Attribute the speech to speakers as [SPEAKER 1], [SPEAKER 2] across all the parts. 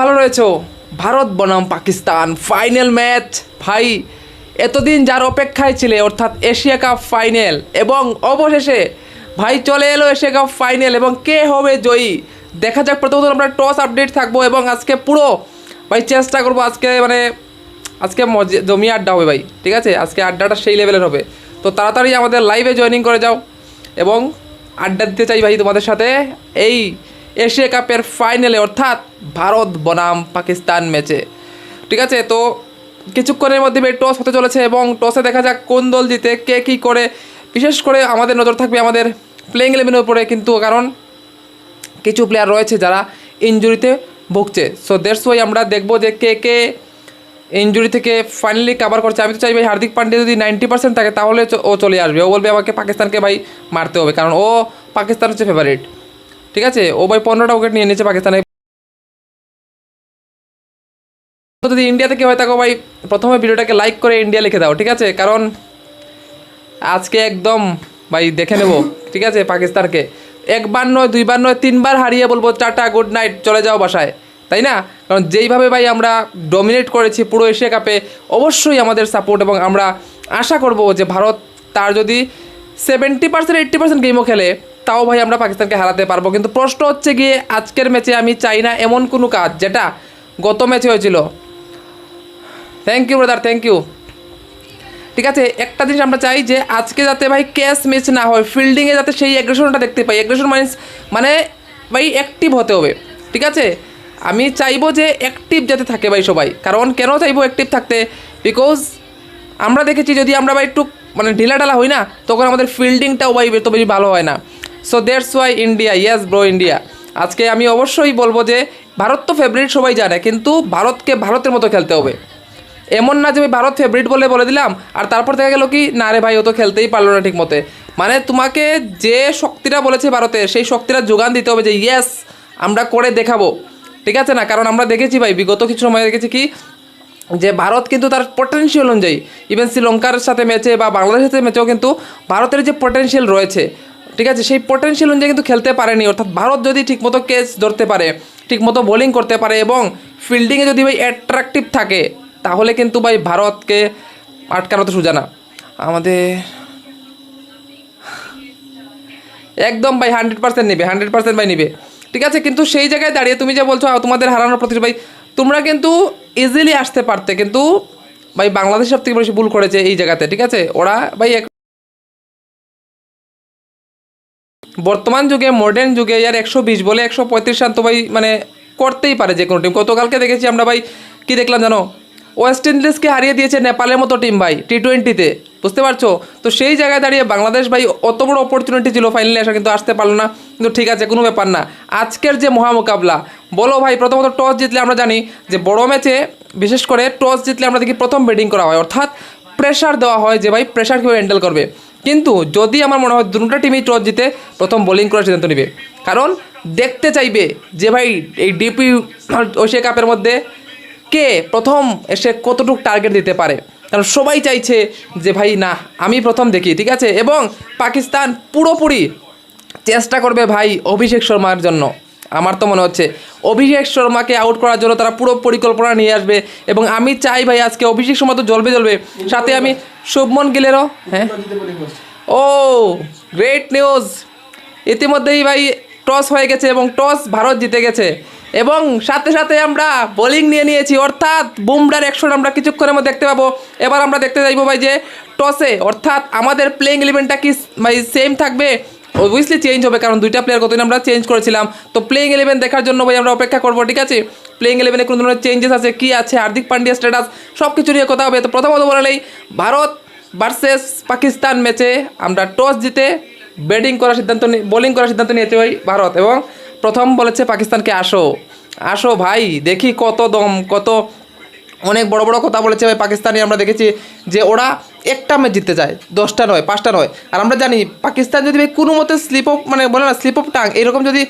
[SPEAKER 1] ভালো রয়েছো। ভারত বনাম পাকিস্তান। ফাইনাল ম্যাচ ভাই, এতদিন যার অপেক্ষায় ছিলে, অর্থাৎ এশিয়া কাপ ফাইনাল এবং অবশেষে, ভাই, চলে এলো এশিয়া কাপ ফাইনাল এবং কে হবে জয়ী? দেখা যাক, প্রথমত আমরা টস আপডেট থাকব এবং আজকে পুরো, ভাই, চেষ্টা করব আজকে মানে আজকে জমিয়ে আড্ডা হবে, ভাই, ঠিক আছে? আজকে আড্ডাটা সেই লেভেলের হবে। তো তাড়াতাড়ি আমাদের লাইভে জয়েনিং করে যাও এবং আড্ডা দিতে চাই, ভাই, তোমাদের সাথে। এই এশিয়া কাপের ফাইনালে, অর্থাৎ ভারত বনাম পাকিস্তান ম্যাচে। ঠিক আছে? তো কিছুক্ষণের মধ্যে টস হতে চলেছে এবং টসে দেখা যাক কোন দল জিতে, কে কী করে। বিশেষ করে আমাদের নজর থাকবে আমাদের প্লেইং ইলেভেনের উপরে কিন্তু, কারণ কিছু প্লেয়ার রয়েছে যারা ইনজুরিতে ভুগছে। সো দেড়শো আমরা দেখব যে কে কে ইনজুরি থেকে ফাইনালি কাভার করছে। আমি তো চাই ভাই হার্দিক পান্ডে যদি নাইনটি পার্সেন্ট থাকে, তাহলে ও চলে আসবে। ও বলবে আমাকে পাকিস্তানকে ভাই মারতে হবে, কারণ ও পাকিস্তান হচ্ছে ফেভারিট ঠিক আছে? ও ভাই পনেরোটা উইকেট নিয়ে নিয়েছে পাকিস্তানে। যদি ইন্ডিয়া থেকে হয় থাকো ভাই প্রথমে ভিডিওটাকে লাইক করে ইন্ডিয়া লিখে দাও, ঠিক আছে? কারণ আজকে একদম, ভাই দেখে নেব, ঠিক আছে, পাকিস্তানকে। একবার নয়, দুইবার নয়, তিনবার হারিয়ে বলব, টাটা গুড নাইট চলে যাও বাসায়, তাই না? কারণ যেইভাবে ভাই আমরা ডমিনেট করেছি পুরো এশিয়া কাপে অবশ্যই আমাদের সাপোর্ট এবং আমরা আশা করব যে ভারত তার যদি সেভেন্টি পার্সেন্ট এইট্টি পার্সেন্ট গেমও খেলে তাও ভাই আমরা পাকিস্তানকে হারাতে পারব। কিন্তু প্রশ্ন হচ্ছে গিয়ে আজকের ম্যাচে আমি চাই না এমন কোনো কাজ, যেটা গত ম্যাচে হয়েছিল। Thank you brother thank you ঠিক আছে, একটা জিনিস আমরা চাই যে আজকে যাতে ভাই ক্যাশ মিস না হয় ফিল্ডিংয়ে যাতে সেই অ্যাগ্রেশনটা দেখতে পাই। অ্যাগ্রেশন মাইন্স মানে ভাই অ্যাক্টিভ হতে হবে। ঠিক আছে? আমি চাইব যে অ্যাক্টিভ যাতে থাকে ভাই সবাই। কারণ কেন চাইব অ্যাক্টিভ থাকতে? বিকজ আমরা দেখেছি যদি আমরা ভাই একটু মানে ঢিলা ঢালা হই না, তখন আমাদের ফিল্ডিংটাও ভাই তো বেশি ভালো হয় না। So that's why India yes bro India আজকে আমি অবশ্যই বলব যে ভারত তো ফেভারিট সবাই জানে, কিন্তু ভারতকে ভারতের মতো খেলতে হবে। এমন না যে ভাই ভারত ফেভারিট বলে বলে দিলাম, আর তারপর দেখা গেল কি, না রে ভাই, ও তো খেলতেই পারল না ঠিক মতে মানে তোমাকে যে শক্তিটা বলেছে ভারতে, সেই শক্তিটা যোগান দিতে হবে যে ইয়েস আমরা করে দেখাবো। ঠিক আছে না? কারণ আমরা দেখেছি ভাই, বিগত কিছু সময় দেখেছি কি, যে ভারত কিন্তু তার পটেনশিয়াল অনুযায়ী ইভেন শ্রীলঙ্কার সাথে ম্যাচে বা বাংলাদেশের সাথে ম্যাচেও কিন্তু ভারতের যে পটেনশিয়াল রয়েছে ঠিক আছে? সেই পটেনশিয়াল অনুযায়ী কিন্তু খেলতে পারেনি। অর্থাৎ ভারত যদি ঠিকমতো ক্যাচ ধরতে পারে, ঠিকমতো বোলিং করতে পারে এবং ফিল্ডিংয়ে যদি ভাই অ্যাট্রাকটিভ থাকে, তাহলে কিন্তু ভাই ভারতকে আটকানো তো সোজা না। আমাদের একদম ভাই হান্ড্রেড পার্সেন্ট নেবে হান্ড্রেড পার্সেন্ট ভাই নেবে। ঠিক আছে? কিন্তু সেই জায়গায় দাঁড়িয়ে তুমি যে বলছো তোমাদের হারানোর প্রতি ভাই, তোমরা কিন্তু ইজিলি আসতে পারতে। কিন্তু ভাই বাংলাদেশ সব থেকে বেশি ভুল করেছে এই জায়গাতে, ঠিক আছে? ওরা ভাই বর্তমান যুগে মডার্ন যুগে ইয়ার একশো বিশ বলে একশো পঁয়ত্রিশ রান তো ভাই মানে করতেই পারে যে কোনো টিম গতকালকে দেখেছি আমরা ভাই, কি দেখলাম জানো? ওয়েস্ট ইন্ডিজকে হারিয়ে দিয়েছে নেপালের মতো টিম ভাই টি টোয়েন্টিতে বুঝতে পারছ? তো সেই জায়গায় দাঁড়িয়ে বাংলাদেশ ভাই অত বড় অপরচুনিটি ছিল ফাইনালে আসা কিন্তু আসতে পারল না। কিন্তু ঠিক আছে, কোনো ব্যাপার না। আজকের যে মহামোকাবলা, বলো ভাই, প্রথমত টস জিতলে আমরা জানি যে বড় ম্যাচে, বিশেষ করে টস জিতলে আমরা দেখি প্রথম ব্যাটিং করা হয়। অর্থাৎ প্রেশার দেওয়া হয় যে ভাই প্রেশার কীভাবে হ্যান্ডেল করবে। কিন্তু যদি আমার মনে হয় দুটা টিমই টস জিতে, প্রথম বোলিং করার সিদ্ধান্ত নেবে। কারণ দেখতে চাইবে যে ভাই এই ডিপি এশিয়া কাপের মধ্যে কে প্রথম এসে কতটুকু টার্গেট দিতে পারে। কারণ সবাই চাইছে যে ভাই, না, আমি প্রথম দেখি, ঠিক আছে? এবং পাকিস্তান পুরোপুরি চেষ্টা করবে ভাই অভিষেক শর্মার জন্য। আমার তো মনে হচ্ছে অভিষেক শর্মাকে আউট করার জন্য তারা পুরো পরিকল্পনা নিয়ে আসবে এবং আমি চাই ভাই আজকে অভিষেক শর্মা তো জ্বলবে জ্বলবে। সাথে আমি শুভমন গিলেরও হ্যাঁ? ও গ্রেট নিউজ ইতিমধ্যেই ভাই টস হয়ে গেছে এবং টস ভারত জিতে গেছে। এবং সাথে সাথে আমরা বোলিং নিয়ে নিয়েছি, অর্থাৎ বুমরার একশন আমরা কিছুক্ষণের মধ্যে দেখতে পাবো। এবার আমরা দেখতে চাইব ভাই যে টসে অর্থাৎ আমাদের প্লেইং ইলেভেনটা কি ভাই সেম থাকবে? অবভিয়াসলি চেঞ্জ হবে, কারণ দুইটা প্লেয়ার কতদিন আমরা চেঞ্জ করেছিলাম। তো প্লেইং ইলেভেন দেখার জন্য ভাই আমরা অপেক্ষা করব, ঠিক আছে? প্লেইং ইলেভেনে কোনো ধরনের চেঞ্জেস আছে, কী আছে, হার্দিক পান্ডিয়া স্ট্যাটাস সব কিছু নিয়ে কথা হবে। তো প্রথমত বলে ভারত ভার্সেস পাকিস্তান ম্যাচে আমরা টস জিতে ব্যাটিং করার সিদ্ধান্ত বোলিং করার সিদ্ধান্ত নিয়েছে ভাই ভারত। এবং প্রথম বলেছে পাকিস্তানকে আসো। আসো ভাই, দেখি কত দম, কত অনেক বড় বড় কথা বলেছে ভাই পাকিস্তানি আমরা দেখেছি যে ওরা একটা ম্যাচ জিততে যায় দশটা নয় পাঁচটা নয় আর আমরা জানি পাকিস্তান যদি ভাই কোনো মতে স্লিপ অফ মানে বলে না স্লিপ অফ টাং এরকম যদি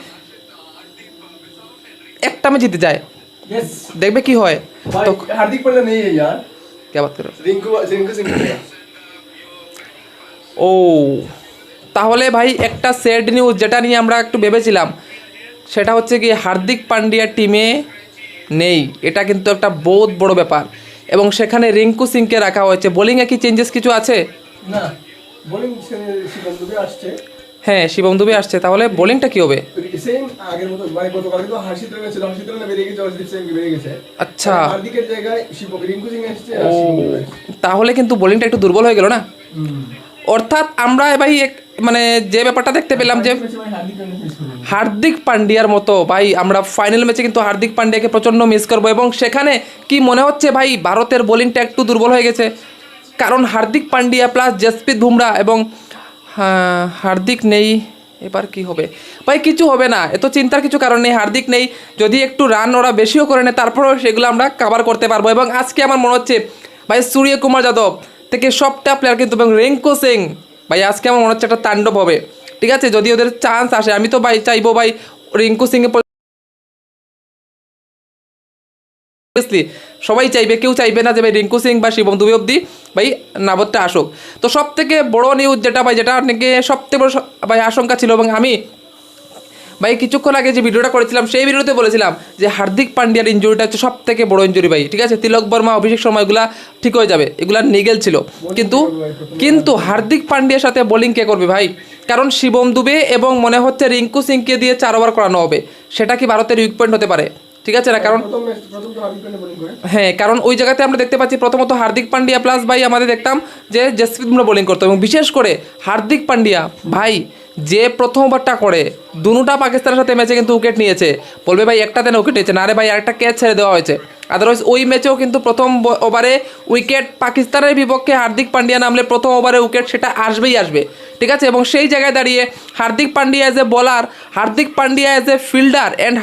[SPEAKER 1] একটা ম্যাচ জিতে যায়
[SPEAKER 2] यस
[SPEAKER 1] দেখবে কি হয়
[SPEAKER 2] भाई
[SPEAKER 1] তো
[SPEAKER 2] हार्दिक पांड्या नहीं है यार
[SPEAKER 1] কে বাত করো
[SPEAKER 2] रिंकू रिंकू सिंह है।
[SPEAKER 1] ও তাহলে ভাই একটা স্যাড নিউজ যেটা নিয়ে আমরা একটু ভেবেছিলাম সেটা হচ্ছে কি হার্দিক পান্ডিয়ার টিমে নেই। এটা কিন্তু একটা বহুত বড় ব্যাপার। এবং সেখানে রিঙ্কু সিংকে রাখা হয়েছে। বোলিংয়ে কি চেঞ্জেস কিছু আছে?
[SPEAKER 2] না বোলিং আসছে।
[SPEAKER 1] হ্যাঁ শিবম দুবে আসছে। তাহলে বোলিংটা কি হবে?
[SPEAKER 2] সেম আগের মতো মানে গতকাল তো হাসিত রঙে ছিল। হাসিত রঙে বেরিয়ে গেছে অর্জিত সিং বেরিয়ে গেছে।
[SPEAKER 1] আচ্ছা।
[SPEAKER 2] হার্দিকের জায়গায় শিব রিঙ্কু সিং।
[SPEAKER 1] তাহলে কিন্তু বোলিংটা একটু দুর্বল হয়ে গেল না? অর্থাৎ আমরা ভাই এক মানে যে ব্যাপারটা দেখতে পেলাম যে
[SPEAKER 2] হার্দিক
[SPEAKER 1] পান্ডিয়ার মতো ভাই আমরা ফাইনাল ম্যাচে কিন্তু হার্দিক পান্ডিয়াকে প্রচণ্ড মিস করব। এবং সেখানে কি মনে হচ্ছে ভাই ভারতের বোলিংটা একটু দুর্বল হয়ে গেছে? কারণ হার্দিক পান্ডিয়া প্লাস জসপ্রীত বুমরা এবং হ্যাঁ, হার্দিক নেই এবার কি হবে? ভাই কিছু হবে না। এত চিন্তার কিছু কারণ নেই। হার্দিক নেই যদি একটু রান ওরা বেশিও করে নেয় তারপরেও সেগুলো আমরা কাভার করতে পারব। এবং আজকে আমার মনে হচ্ছে ভাই সূর্য কুমার যাদব থেকে সবটা প্লেয়ার কিন্তু এবং রিঙ্কু সিং ভাই, আজকে আমার মনে হচ্ছে একটা তাণ্ডব হবে। ঠিক আছে? যদি ওদের চান্স আসে, আমি তো ভাই চাইব ভাই রিঙ্কু সিং সবাই চাইবে, কেউ চাইবে না যে ভাই রিঙ্কু সিং বা শিবম দুবে অব্দি ভাই নাবতটা আসুক। তো সব থেকে বড় নিউজ যেটা ভাই, যেটা নাকি সব থেকে বড় ভাই আশঙ্কা ছিল এবং আমি ভাই কিছুক্ষণ আগে যে ভিডিওটা করেছিলাম সেই ভিডিওতে বলেছিলাম যে হার্দিক পান্ডিয়ার ইঞ্জুরিটা হচ্ছে সব থেকে বড় ইঞ্জুরি ভাই ঠিক আছে? তিলক বর্মা অভিষেক শর্মা এগুলা ঠিক হয়ে যাবে এগুলা নিগেল ছিল। কিন্তু কিন্তু হার্দিক পান্ডিয়ার সাথে বোলিং কে করবে ভাই? কারণ শিবম দুবে এবং মনে হচ্ছে রিঙ্কু সিংকে দিয়ে চার ওভার করানো হবে। সেটা কি ভারতের উইক পয়েন্ট হতে পারে? ঠিক আছে না? কারণ হ্যাঁ কারণ ওই জায়গাতে আমরা দেখতে পাচ্ছি প্রথমত হার্দিক পান্ডিয়া প্লাস ভাই আমাদের দেখতাম যে জসপ্রীত বুমরা বোলিং করতো এবং বিশেষ করে হার্দিক পান্ডিয়া ভাই যে প্রথম ওভারটা করে দুটা পাকিস্তানের সাথে ম্যাচে কিন্তু উইকেট নিয়েছে। বলবে ভাই, একটা দেন উইকেট নিয়েছে, না রে ভাই, আরেকটা ক্যাচ ছেড়ে দেওয়া হয়েছে। আদারওয়াইজ ওই ম্যাচেও কিন্তু প্রথম ওভারে উইকেট পাকিস্তানের বিপক্ষে হার্দিক পান্ডিয়া নামলে প্রথম ওভারে উইকেট সেটা আসবেই আসবে। ঠিক আছে? এবং সেই জায়গায় দাঁড়িয়ে Hardik Pandya as a bowler Hardik Pandya as a fielder and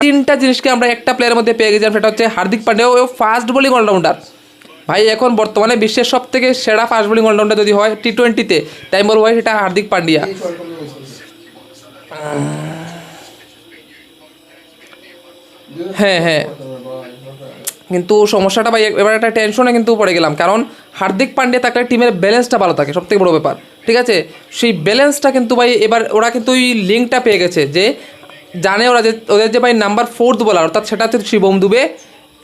[SPEAKER 1] তিনটা জিনিসকে আমরা একটা প্লেয়ারের মধ্যে পেয়ে গেছিলাম, সেটা হচ্ছে হার্দিক পান্ডিয়া ও ফাস্ট বোলিং অলরাউন্ডার ভাই, এখন বর্তমানে বিশ্বের সব থেকে সেরা ফাস্ট বোলিং অলরাউন্ডার যদি হয় টি টোয়েন্টিতে তাই বলব ভাই, সেটা হার্দিক পান্ডিয়া। হ্যাঁ হ্যাঁ। কিন্তু সমস্যাটা ভাই, এবার একটা টেনশনে কিন্তু পড়ে গেলাম। কারণ হার্দিক পান্ডিয়া থাকলে টিমের ব্যালেন্সটা ভালো থাকে, সবথেকে বড় ব্যাপার। ঠিক আছে? সেই ব্যালেন্সটা কিন্তু ভাই, এবার ওরা কিন্তু ওই লিঙ্কটা পেয়ে গেছে যে, জানে ওরা যে, ওদের যে ভাই নাম্বার ফোর্থ বলার অর্থাৎ সেটা হচ্ছে শিবম দুবে।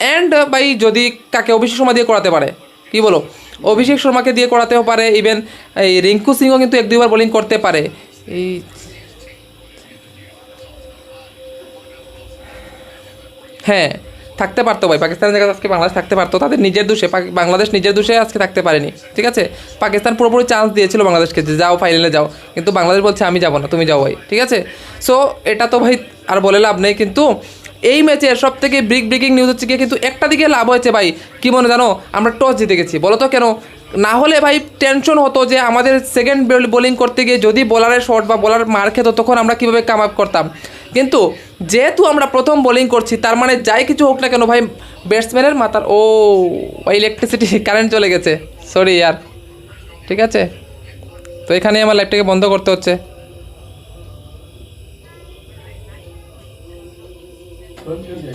[SPEAKER 1] অ্যান্ড ভাই যদি কাকে অভিষেক শর্মা দিয়ে করাতে পারে, কি বলো? অভিষেক শর্মাকে দিয়ে করাতেও পারে ইভেন এই রিঙ্কু সিংও কিন্তু এক দুইবার বোলিং করতে পারে। এই হ্যাঁ থাকতে পারতো ভাই, পাকিস্তানের জায়গায় আজকে বাংলাদেশ থাকতে পারতো, তাদের নিজের দোষে বাংলাদেশ নিজের দোষে আজকে থাকতে পারেনি, ঠিক আছে? পাকিস্তান পুরোপুরি চান্স দিয়েছিল বাংলাদেশকে যে যাও ফাইনালে যাও, কিন্তু বাংলাদেশ বলছে, আমি যাব না, তুমি যাও ভাই ঠিক আছে? সো এটা তো ভাই আর বলে লাভ নেই, কিন্তু এই ম্যাচের সব থেকে ব্রিক ব্রেকিং নিউজ হচ্ছে গিয়ে কিন্তু একটা দিকে লাভ হয়েছে ভাই। কি মনে জানো? আমরা টস জিতে গেছি। বলো তো কেন? না হলে ভাই টেনশন হতো যে আমাদের সেকেন্ড বোলিং করতে গিয়ে যদি বোলারের শট বা বোলার মার খেত, তখন আমরা কীভাবে কাম আপ করতাম? কিন্তু যেহেতু আমরা প্রথম বোলিং করছি, তার মানে যাই কিছু হোক না কেন ভাই ব্যাটসম্যানের মাথার ও ইলেকট্রিসিটি কারেন্ট চলে গেছে। সরি ইয়ার। ঠিক আছে? তো এখানে আমার লাইফটাকে বন্ধ করতে হচ্ছে। Öncelikle